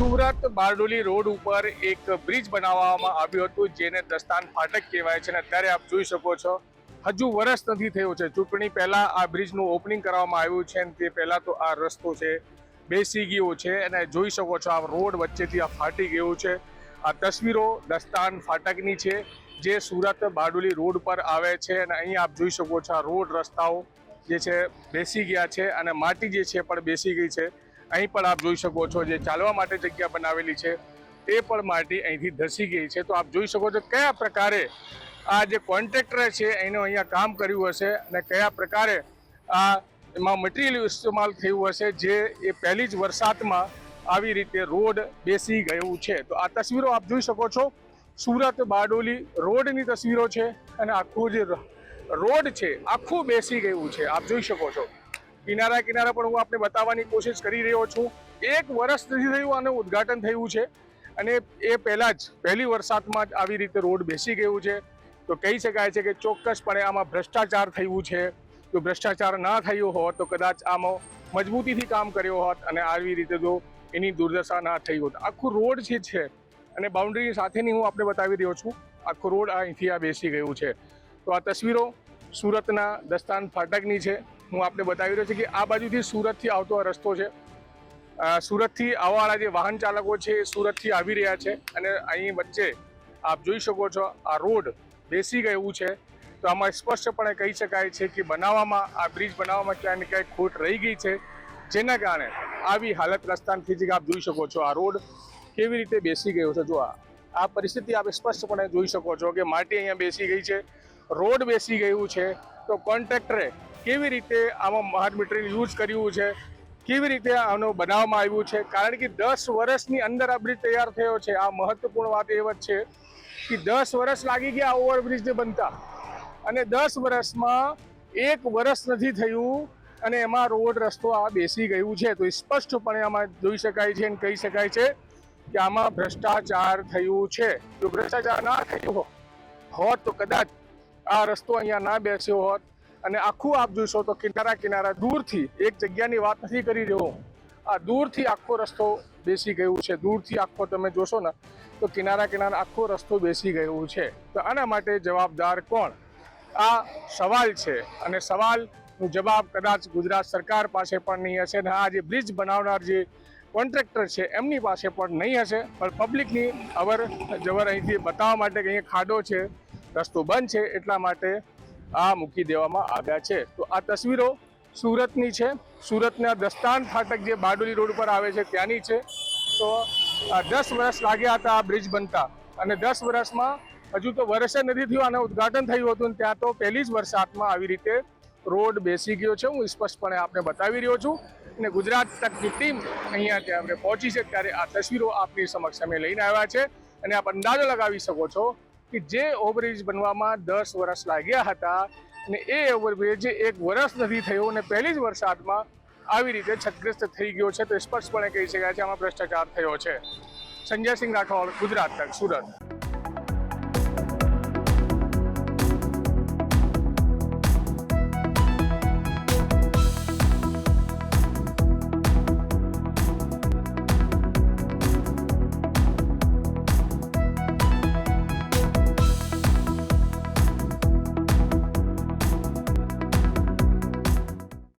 Surat Bardoli road ઉપર એક bridge બનાવવામાં આવ્યું હતું, જેને દસ્તાન ફાટક કહેવાય છે. અને અત્યારે આપ જોઈ શકો છો, હજુ વરસ નથી થયું છે. ચૂંટણી પહેલાં આ બ્રિજનું ઓપનિંગ કરવામાં આવ્યું છે અને તે પહેલાં તો આ રસ્તો છે, બેસી ગયો છે. અને જોઈ શકો છો, આ રોડ વચ્ચેથી આ ફાટી ગયું છે. આ તસવીરો દસ્તાન ફાટકની છે, જે સુરત બારડોલી રોડ પર આવે છે. અને અહીં આપ જોઈ શકો છો, આ રોડ રસ્તાઓ જે છે, બેસી ગયા છે. અને માટી જે છે, પણ બેસી ગઈ છે. અહીં પણ આપ જોઈ શકો છો જે ચાલવા માટે જગ્યા બનાવેલી છે, એ પણ માટી અહીંથી ધસી ગઈ છે. તો આપ જોઈ શકો છો કયા પ્રકારે આ જે કોન્ટ્રાક્ટર છે, એનું અહીંયા કામ કર્યું હશે અને કયા પ્રકારે આ એમાં મટીરિયલ ઇસ્તેમાલ થયું હશે, જે એ પહેલી જ વરસાદમાં આવી રીતે રોડ બેસી ગયું છે. તો આ તસવીરો આપ જોઈ શકો છો. સુરત બારડોલી રોડની તસવીરો છે અને આખું જે રોડ છે, આખું બેસી ગયું છે. આપ જોઈ શકો છો. કિનારા કિનારા પણ હું આપને બતાવવાની કોશિશ કરી રહ્યો છું. એક વર્ષ નથી થયું આનું ઉદ્ઘાટન થયું છે અને એ પહેલાં જ, પહેલી વરસાદમાં જ આવી રીતે રોડ બેસી ગયું છે. તો કહી શકાય છે કે ચોક્કસપણે આમાં ભ્રષ્ટાચાર થયું છે. જો ભ્રષ્ટાચાર ના થયો હોત તો કદાચ આમાં મજબૂતીથી કામ કર્યો હોત અને આવી રીતે જો એની દુર્દશા ના થઈ હોત. આખું રોડ જે છે અને બાઉન્ડ્રી સાથેની હું આપને બતાવી રહ્યો છું, આખો રોડ અહીંથી આ બેસી ગયું છે. તો આ તસવીરો સુરતના દસ્તાન ફાટકની છે. હું આપને બતાવી રહ્યો છું કે આ બાજુથી સુરતથી આવતો રસ્તો છે. સુરતથી આવવાવાળા જે વાહન ચાલકો છે એ સુરતથી આવી રહ્યા છે અને અહીં વચ્ચે આપ જોઈ શકો છો આ રોડ બેસી ગયું છે. તો આમાં સ્પષ્ટપણે કહી શકાય છે કે બનાવવામાં, આ બ્રિજ બનાવવામાં ક્યાંય ને ક્યાંય ખોટ રહી ગઈ છે. જેના કારણે આવી હાલત રસ્તાની જે આપ જોઈ શકો છો આ રોડ કેવી રીતે બેસી ગયો છે. જો આ પરિસ્થિતિ આપ સ્પષ્ટપણે જોઈ શકો છો કે માટી અહીંયા બેસી ગઈ છે, રોડ બેસી ગયું છે. તો કોન્ટ્રાક્ટરે કેવી રીતે આમાં મહાર મટીરિયલ યુઝ કર્યું છે? કેવી રીતે આનો બનાવવામાં આવ્યું છે? કારણ કે દસ વર્ષની અંદર આ બ્રિજ તૈયાર થયો છે. આ મહત્વપૂર્ણ વાત એ વાત છે કે દસ વર્ષ લાગી ગયા ઓવરબ્રિજને બનતા. અને દસ વર્ષમાં એક વર્ષ નથી થયું અને એમાં રોડ રસ્તો આ બેસી ગયું છે. તો સ્પષ્ટપણે આમાં જોઈ શકાય છે અને કહી શકાય છે કે આમાં ભ્રષ્ટાચાર થયું છે. જો ભ્રષ્ટાચાર ના થયું હોત તો કદાચ આ રસ્તો અહીંયા ના બેસ્યો હોત. અને આખું આપ જોશો તો કિનારા કિનારા દૂરથી એક જગ્યાની વાત નથી કરી રહ્યો આ દૂરથી આખો રસ્તો બેસી ગયું છે. દૂરથી આખો તમે જોશો ને, તો કિનારા કિનારા આખો રસ્તો બેસી ગયું છે. તો આના માટે જવાબદાર કોણ? આ સવાલ છે. અને સવાલનો જવાબ કદાચ ગુજરાત સરકાર પાસે પણ નહીં હશે અને આ જે બ્રિજ બનાવનાર જે કોન્ટ્રાક્ટર છે એમની પાસે પણ નહીં હશે. પણ પબ્લિકની અવર જવર અહીંથી બતાવવા માટે કે અહીંયા ખાડો છે, રસ્તો બંધ છે એટલા માટે આ મૂકી દેવામાં આવ્યા છે. તો આ તસવીરો સુરતની છે. સુરતના દસ્તાન ફાટક જે બારડોલી રોડ પર આવે છે ત્યાંની છે. તો દસ વર્ષ લાગ્યા હતા આ બ્રિજ બનતા. અને દસ વર્ષમાં હજુ તો વર્ષે નથી થયું અને ઉદ્ઘાટન થયું હતું ત્યાં તો પહેલી જ વરસાદમાં આવી રીતે રોડ બેસી ગયો છે. હું સ્પષ્ટપણે આપને બતાવી રહ્યો છું. અને ગુજરાત તકની ટીમ અહીંયા ત્યાં આપણે પહોંચી છે ત્યારે આ તસવીરો આપની સમક્ષ અમે લઈને આવ્યા છે. અને આપ અંદાજો લગાવી શકો છો કે જે ઓવરબ્રિજ બનવામાં દસ વર્ષ લાગ્યા હતા અને એ ઓવરબ્રિજ એક વર્ષ નથી થયો અને પહેલી જ વરસાદમાં આવી રીતે છતગ્રસ્ત થઈ ગયો છે. તો સ્પષ્ટપણે કહી શકાય છે આમાં ભ્રષ્ટાચાર થયો છે. સંજય સિંહ રાઠોડ, ગુજરાત તક, સુરત.